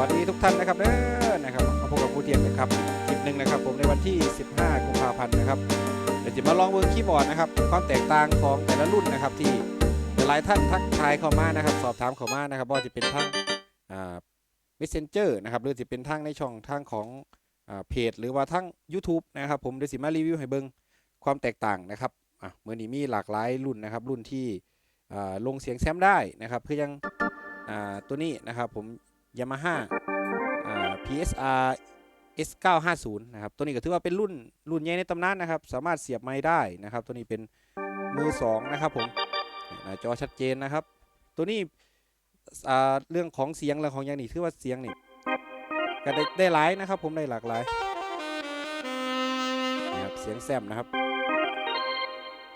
วัสดีทุกท่านนะครับเด้อนะครับมาพบกับครูเทียมนะครับคลิปหนึ่งนะครับ ผมในวันที่ 15กุมภาพันธ์นะครับเดี๋ยวจะมาลองเวิร์กคีย์บอร์ดนะครับความแตกต่างของแต่ละรุ่นนะครับ ที่หลายท่านทักทายเข้ามานะครับ สอบถามเข้ามานะครับว่าจะเป็นทั้งอ่า messenger นะครับหรือจะเป็นทั้งในช่องทางของอ่าเพจ หรือว่าทั้ง YouTube นะครับ ผมเดี๋ยวสิมารีวิวให้เบิ่งความแตกต่างนะครับอะเมื่อนี้มีหลากหลายรุ่นนะครับ รุ่นที่อ่าลงเสียงแซมได้นะครับคือยังอ่าตัวนี้นะครับผม Yamaha อ่า PSR S950 นะครับตัวนี้ก็ถือว่าเป็นรุ่นรุ่นใหญ่ในตำนานนะครับ สามารถเสียบไม้ได้นะครับ ตัวนี้เป็นมือสองนะครับผมหน้าจอชัดเจนนะครับ ตัวนี้เรื่องของเสียงเรื่องของอย่างนี้ถือว่าเสียงนี่ก็ได้ได้หลายนะครับ ผมได้หลากหลายนะครับเสียงแซมนะครับ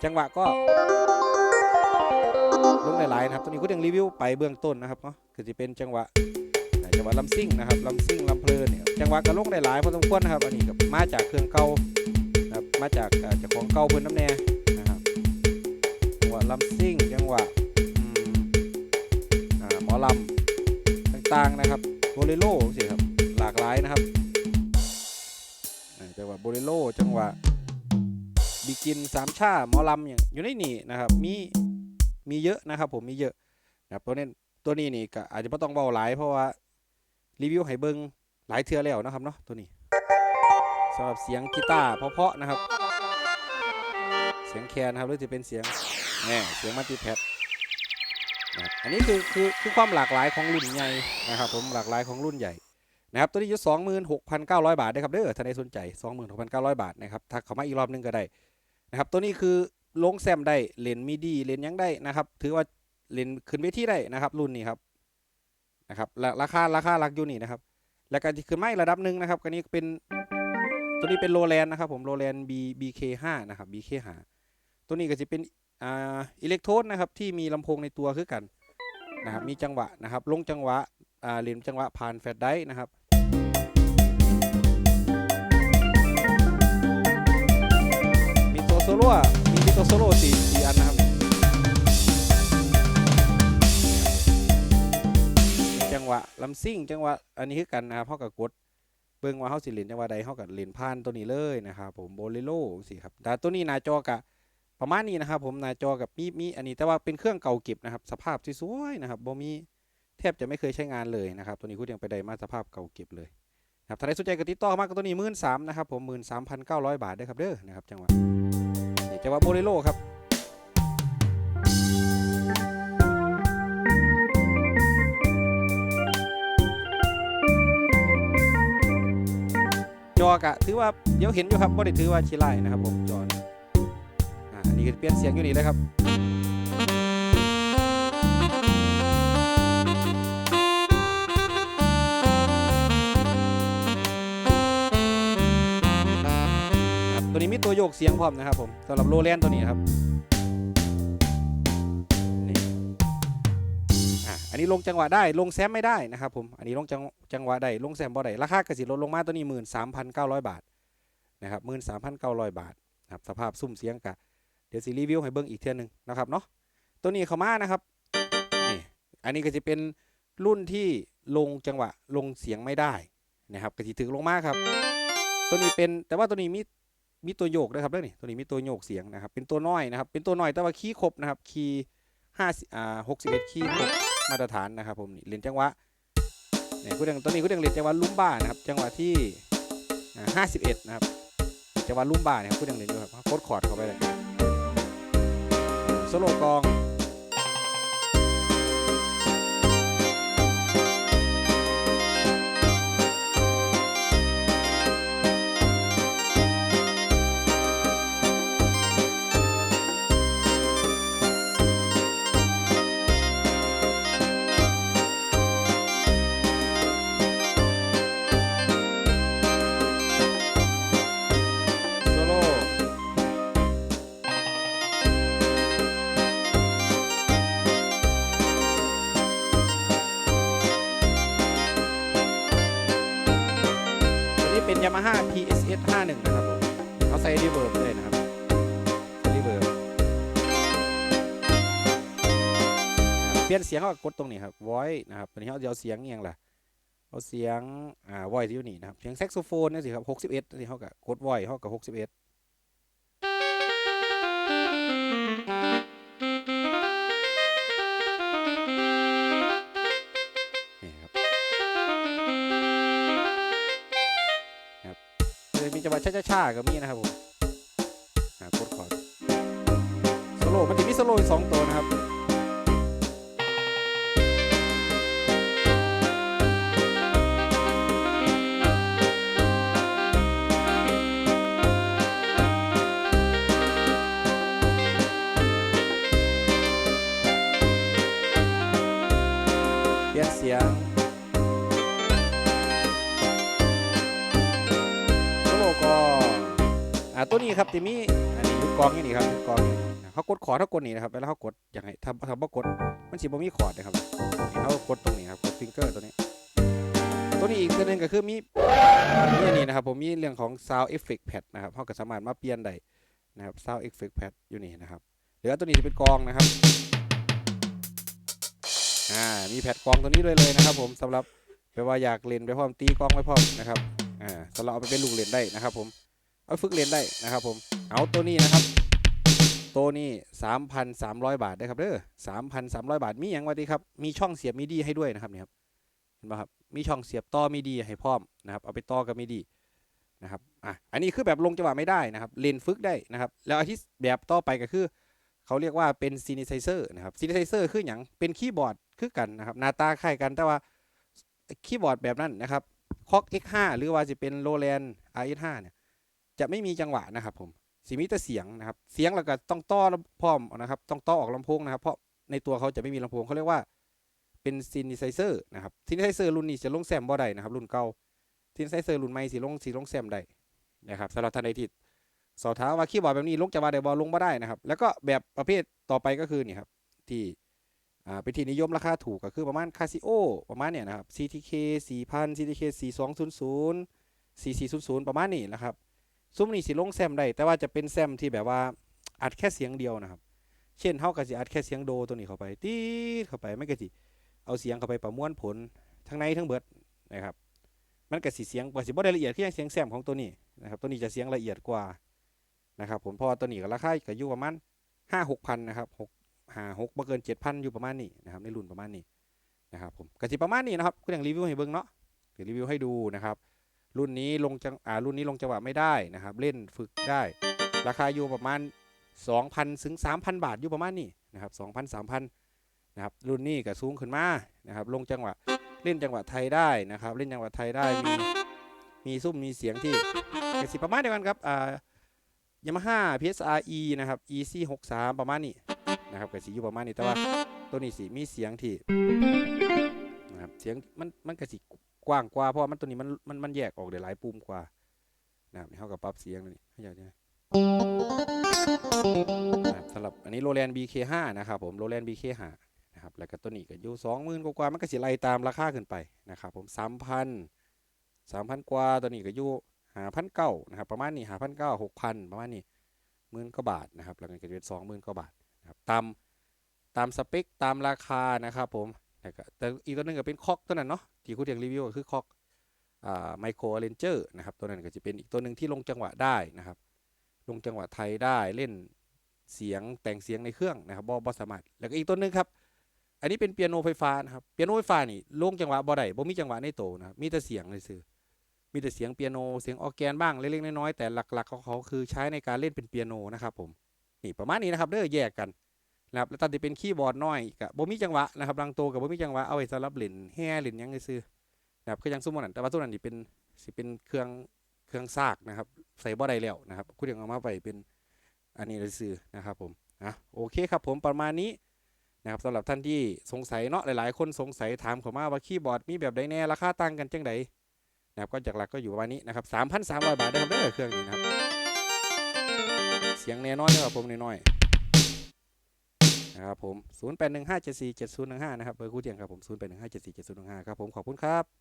จังหวะก็ลงได้หลายนะครับ ตัวนี้ก็ยังรีวิวไปเบื้องต้นนะครับเนาะคือจะเป็นจังหวะ จังหวะลำซิ่งนะครับลำซิ่งลำเพลินเนี่ยจังหวะกระลงได้หลายพอสมควรนะครับอันนี้ก็มาจากเครื่องเก่านะครับมาจากจากของเก่าเพิ่อนน้ำแน่นะครับจังหวะลำซิ่งจังหวะอืมอ่าหมอลำต่างๆนะครับโบเลโร่สิครับหลากหลายนะครับจังหวะโบเลโร่จังหวะบิกินสามชาหมอลำอย่างอยู่ในนี่นะครับมีมีเยอะนะครับผมมีเยอะนะครับตัวนี้ตัวนี้นี่ก็อาจจะไม่ต้องเบาหลายเพราะว่า รีวิวให้เบิงหลายเทื่อแล้วนะครับเนาะตัวนี้สำหรับเสียงกีตาร์เพาะๆนะครับ เสียงแคนนะครับหรือจะเป็นเสียงแหน่เสียงมัลติแพดอันนี้คือคือคือความหลากหลายของรุ่นใหญ่นะครับผมหลากหลายของรุ่นใหญ่นะครับตัวนี้อยู่26,900 บาทนะครับเด้อถ้าใครสนใจ 26,900 บาทนะครับถ้าเข้ามาอีกรอบหนึงก็ได้นะครับตัวนี้คือลงแซมได้เลนมิดีเลนยังได้นะครับถือว่าเลนขึ้นเวทีได้นะครับรุ่นนี้ครับ นะครับราคาราคาหลักอยู่นี่นะครับ แล้วก็ที่ขึ้นมาอีกระดับหนึ่งนะครับก็นี้เป็นตัวนี้เป็นโรแลนนะครับผมโรแลน B BK5 นะครับ BK5 ตัวนี้ก็จะเป็นอ่าอิเล็กโทรดนะครับที่มีลำโพงในตัวคือกันนะครับมีจังหวะนะครับ ลงจังหวะอ่าเล่นจังหวะผ่านแฟลชไดร์นะครับมีตัวโซโล่มีมีตัวโซโล่สี่สี่อัน วะลำซิ่งจังหวะอันนี้คือกันนะครับเฮากับกดเบิ่งว่าเฮาสิเล่นจังหวะใดเฮากับเล่นผ่านตัวนี้เลยนะครับผมโบเลโร่สิครับแต่ตัวนี้หน้าจอกะประมาณนี้นะครับ ผมหน้าจอกับมีมีอันนี้แต่ว่าเป็นเครื่องเก่าเก็บนะครับ สภาพสวยๆนะครับบ่มีแทบจะไม่เคยใช้งานเลยนะครับ ตัวนี้คุณยังไปได้มาสภาพเก่าเก็บเลยนะครับถ้าใครสนใจก็ติดต่อมากับตัวนี้หมื่นสามนะครับผมหมื่นสามพันเก้าร้อยบาทเด้อครับเด้อนะครับจังหวะนี่จังหวะโบเลโร่ครับ จอกะถือว่าเดี๋ยวเห็นอยู่ครับบ่ได้ถือว่าชิไลนะครับผมจอนอ่าอันนี้ก็เปลี่ยนเสียงอยู่นี่เลยครับครับตัวนี้มีตัวโยกเสียงพร้อมนะครับผมสำหรับโรแลนตัวนี้ครับ อันนี้ลงจังหวะได้ลงแซมไม่ได้นะครับผม อันนี้ลงจังจังหวะได้ลงแซมบ่ได้ราคากระสิลดลงมาตัวนี้หมื่นสามพันเก้าร้อยบาทนะครับหมื่นสามพันเก้าร้อยบาทนะครับสภาพซุ่มเสียงกะเดี๋ยวสิรีวิวให้เบิ่งอีกเทื่อหนึงนะครับเนาะตัวนี้เข้ามานะครับนี่อันนี้ก็จะเป็นรุ่นที่ลงจังหวะลงเสียงไม่ได้นะครับกระสิถึงลงมาครับ ตัวนี้เป็นแต่ว่าตัวนี้มีมีตัวโยกด้วยครับเด้องนี่ตัวนี้มีตัวโยกเสียงนะครับเป็นตัวน้อยนะครับเป็นตัวน้อยแต่ว่าคีย์ครบนะครับคีย์ห้าอ่าหกสิบเอ็ดคีย์ครบ มาตรฐานนะครับผมเรียนจังหวะเนี่ยคุณยังตัวนี้คุณยังเรียนจังหวะลุ้มบ้านะครับจังหวะที่ห้าสิบเอ็ดนะครับจังหวะลุ้มบ้าเนี่ยครับกูเรียนเรียนอยู่ครับโคตรคอร์ดเข้าไปเลยโซโลกอง ลี่ยนเสียงเขาก็กดตรงนี้ครับ voice นะครับตัวนี้เขาจะเอาเสียงเอียงล่ะเอาเสียงอ่า voice ที่อยู่นี่นะครับเสียงแซกโซโฟนนี่สิครับ61นี่เขาก็กด voice เขาก็61นี่ครับครับเลยมีจังหวะช้าๆก็มีนะครับผมกดคอร์ดโซโล่มันจะมีโซโล่อีกสองตัวนะครับ ตัวนี้ครับที่มีอันนี้ยุดกองอย่างนี้ครับยุดกองอย่างนี้นะเขากดขอร์ดเขากดนี่นะครับแล้วเขากดอย่างไรถ้าถ้าบ่กดมันสิบ่มีคอร์ดนะครับเขากดตรงนี้ครับกดฟิงเกอร์ตัวนี้ ตัวนี้อีกตัวหนึงก็คือมีมีอันนี้นะครับ ผมมีเรื่องของ sound effect pad นะครับเขาก็สามารถมาเปลี่ยนได้นะครับ sound effect pad อยู่นี่นะครับเหลือตัวนี้จะเป็นกองนะครับอ่ามีแพดกองตัวนี้ด้วยเลยนะครับ ผมสำหรับแปลว่าอยากเล่นไปพร้อมตีกองไปพร้อมนะครับอ่าสำหรับเอาไปเป็นลูกเล่นได้นะครับ ผม เอาฝึกเล่นได้นะครับผม เอาตัวนี้นะครับ ตัวนี้ 3,300 บาทนะครับเด้อ3,300 บาท มีอย่างวะดีครับ มีช่องเสียบมิดีให้ด้วยนะครับเนี่ยครับ เห็นไหมครับ มีช่องเสียบต่อมิดีให้พร้อมนะครับ เอาไปต่อกับมิดีนะครับ อะ อันนี้คือแบบลงจังหวะไม่ได้นะครับเล่นฝึกได้นะครับ แล้วอันที่แบบต่อไปก็คือเขาเรียกว่าเป็นซีนิไซเซอร์นะครับซีนิไซเซอร์คืออย่างเป็นคีย์บอร์ดคือกันนะครับหน้าตาคล้ายกันแต่ว่าคีย์บอร์ดแบบนั้นนะครับคอก X5 หรือว่าจะเป็นโรแลน RS5 เนี่ย จะไม่มีจังหวะนะครับผมสีมีแต่เสียงนะครับ เสียงแล้วก็ต้องต่อพร้อมนะครับ ต้องต่อออกลำโพงนะครับ เพราะในตัวเขาจะไม่มีลำโพงเขาเรียกว่าเป็นซีนิไซเซอร์นะครับซีนิไซเซอร์รุ่นนี้จะลงแซมบ่ได้นะครับ รุ่นเก่าซีนิไซเซอร์รุ่นใหม่สีลงสีลงแซมได้นะครับสำหรับท่านใดที่สอบถามว่าคีย์บอร์ดแบบนี้ลงจะว่าได้บอลงมาได้นะครับ แล้วก็แบบประเภทต่อไปก็คือนี่ครับที่อ่าเป็นที่นิยมราคาถูกก็คือประมาณคาซิโอประมาณเนี่ยนะครับ CTK 4000 CTK 4200 4400 ประมาณนี้นะครับ ซุ้มนี่สิลงแซมได้ แต่ว่าจะเป็นแซมที่แบบว่าอัดแค่เสียงเดียวนะครับ เช่นเฮาก็สิอัดแค่เสียงโดตัวนี้เข้าไปตีดเข้าไปไม่ก็สิเอาเสียงเข้าไปประมวลผลทั้งในทั้งเบิดนะครับ มันก็สิเสียงกว่าสิบ่ได้ละเอียดคือย่างเสียงแซมของตัวนี้นะครับ ตัวนี้จะเสียงละเอียดกว่านะครับ ผมพราะว่าตัวนี้ก็ราคาก็อยู่ประมาณห้าหกพันนะครับหกห้าหกบ่เกินเจ็ดพันอยู่ประมาณนี้นะครับ ในรุ่นประมาณนี้นะครับผมก็สิประมาณนี้นะครับก็อย่างรีวิวให้เบิ่งเนาะเดี๋ยวรีวิวให้ดูนะครับ รุ่นนี้ลงจังอ่ารุ่นนี้ลงจังหวะไม่ได้นะครับ เล่นฝึกได้ ราคาอยู่ประมาณ 2,000ถึง3,000 บาทอยู่ประมาณนี้นะครับ2,000 3,000นะครับรุ่นนี้ก็สูงขึ้นมานะครับลงจังหวะเล่นจังหวะไทยได้นะครับ เล่นจังหวะไทยได้มีมีซุ้มมีเสียงที่ก็สิประมาณเดียวกันครับอ่ายามาฮ่า PSRE นะครับ EC 6 3ประมาณนี้นะครับกับสีอยู่ประมาณนี้แต่ว่าตัวนี้สีมีเสียงที่นะครับเสียงมันมันก็สิ กว้างกว่าเพราะมันตัวนี้มันมันมันแยกออกได้หลายปุ่มกว่านะครับเขากับปรับเสียงนี่ให้ใหญ่ใช่ไหมนะครับสำหรับอันนี้โรแลนด์ BK5 นะครับผมโรแลนด์ BK5 นะครับแล้วก็ตัวนี้ก็อยู่20,000กว่ามันก็สิไล่ตามราคาขึ้นไปนะครับผม3,000 3,000กว่าตัวนี้ก็อยู่หาพันเก้านะครับประมาณนี้หาพันเก้าหกพันประมาณนี้หมื่นกว่าบาทนะครับแล้วก็จะเป็นสองหมื่นกว่าบาทนะครับตามตามสเปคตามราคานะครับผม แล้วก็แต่อีกตัวหนึงก็เป็นคอกตัวนั้นเนาะที่คุณเรียงรีวิวก็คือคอกอ่าไมโครเรนเจอร์นะครับตัวนั้นก็จะเป็นอีกตัวหนึ่งที่ลงจังหวะได้นะครับ ลงจังหวะไทยได้เล่นเสียงแต่งเสียงในเครื่องนะครับบอบอสามารถแล้วก็อีกตัวหนึ่งครับ อันนี้เป็นเปียโนไฟฟ้านะครับเปียโนไฟฟ้านี่ลงจังหวะบ่ได้บ่มีจังหวะในโตนะครับมีแต่เสียงเลยซื่อมีแต่เสียงเปียโนเสียงออแกนบ้างเล็กๆน้อยๆแต่หลักๆของเขาคือใช้ในการเล่นเป็นเปียโนนะครับผมนี่ประมาณนี้นะครับเด้อแยกกัน นะครับแล้วตอนที่เป็นคีย์บอร์ดน้อยกับบ่มีจังหวะนะครับบางโตกับบ่มีจังหวะเอาไว้สำหรับเล่นแฮ่เล่นยังซื้อนะครับคือยังซุ่มอนั้นแต่ว่าตัวนั้นนี่เป็นสิเป็นเครื่องเครื่องซากนะครับ ใส่บ่ได้แล้วนะครับคุณยังเอามาไปเป็นอันนี้เลยซื้อนะครับผมอะโอเคครับผมประมาณนี้นะครับสำหรับท่านที่สงสัยเนาะหลายๆ คนสงสัยถามเข้ามาว่าคีย์บอร์ดมีแบบใดแน่ราคาต่างกันจังไดนะครับก็จากหลักก็อยู่ประมาณนี้นะครับ3,300บาทได้ครับเด้เครื่องนี้นะครับเสียงแน่นอนนะครับผมน้อยๆ นะครับผม 0815747015 นะครับเบอร์คู่เทียงครับผม 0815747015 ครับผมขอบคุณครับ